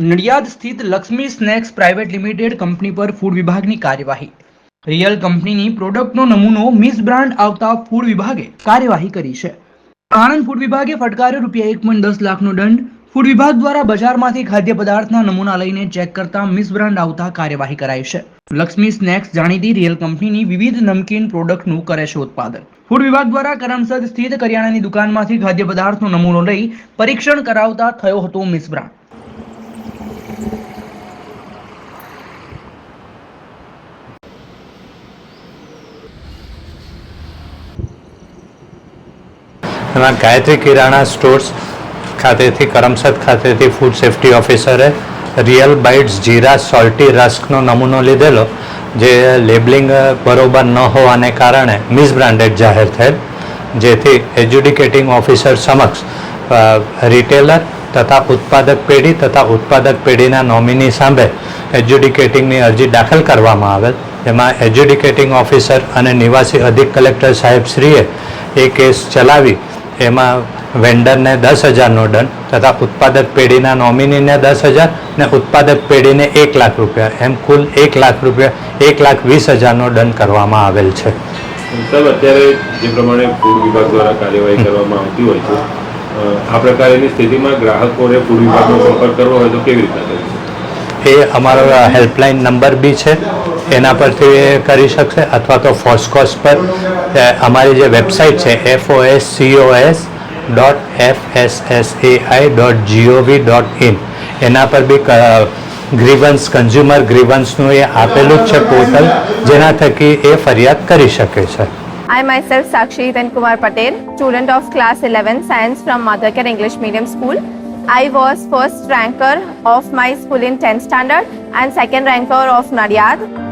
નડિયાદ સ્થિત Laxmi snacks private limited company પર food વિભાગની કાર્યવાહી. રિયલ કંપનીની પ્રોડક્ટનો નમૂનો મિસ બ્રાન્ડ આવતા ફૂડ વિભાગે કાર્યવાહી કરી છે. આણંદ ફૂડ વિભાગે ફટકાર્યો રૂપિયા એક પોઈન્ટ દસ લાખનો દંડ. ફૂડ વિભાગ દ્વારા બજારમાંથી ખાદ્ય પદાર્થના નમૂના લઈને ચેક કરતા મિસ બ્રાન્ડ આવતા કાર્યવાહી કરાઈ છે. લક્ષ્મી સ્નેક્સ જાણીતી રિયલ કંપનીની વિવિધ નમકીન પ્રોડક્ટનું કરે છે ઉત્પાદન. ફૂડ વિભાગ દ્વારા કરમસદ સ્થિત કરિયાણાની દુકાનમાંથી ખાદ્ય પદાર્થનો નમૂનો લઈ પરીક્ષણ કરાવતા થયો હતો મિસ એમાં ગાયત્રી કિરાણા સ્ટોર્સ ખાતેથી, કરમસદ ખાતેથી ફૂડ સેફ્ટી ઓફિસરે રિયલ બાઇટ્સ જીરા સોલ્ટી રસ્કનો નમૂનો લીધેલો, જે લેબલિંગ બરોબર ન હોવાને કારણે મિસબ્રાન્ડેડ જાહેર થયેલ, જેથી એજ્યુડિકેટિંગ ઓફિસર સમક્ષ રિટેલર તથા ઉત્પાદક પેઢી તથા ઉત્પાદક પેઢીના નોમિની સામે એજ્યુડિકેટિંગની અરજી દાખલ કરવામાં આવેલ. જેમાં એજ્યુડિકેટિંગ ઓફિસર અને નિવાસી અધિક કલેક્ટર સાહેબશ્રીએ એ કેસ ચલાવી એમાં વેન્ડરને દસ હજારનો દંડ તથા ઉત્પાદક પેઢીના નોમિનીને દસ હજાર ને ઉત્પાદક પેઢીને એક લાખ રૂપિયા. એમ કુલ એક લાખ રૂપિયા એક લાખ વીસ હજારનો દંડ કરવામાં આવેલ છે. સાહેબ અત્યારે જે પ્રમાણે ફૂડ વિભાગ દ્વારા કાર્યવાહી કરવામાં આવતી હોય છે આ પ્રકારની સ્થિતિમાં ગ્રાહકોને ફૂડ વિભાગનો સંપર્ક કરવો હોય તો કેવી રીતે એ અમારો હેલ્પલાઇન નંબર બી છે. એના પરથી કરી શકશે અથવા તો ફોસ્કોસ પર અમારી જે વેબસાઇટ છે F O S C O S dot F S S A I dot G O V dot in એના પર બી ગ્રીવન્સ કન્ઝ્યુમર ગ્રીવન્સનું એ આપેલું જ છે પોર્ટલ જેના થકી એ ફરિયાદ કરી શકે છે I myself Sakshi Hitan Kumar Patel, student of class 11 science from Mothercare English Medium School. I was first ranker of my school in 10th standard and second ranker of Nadiad.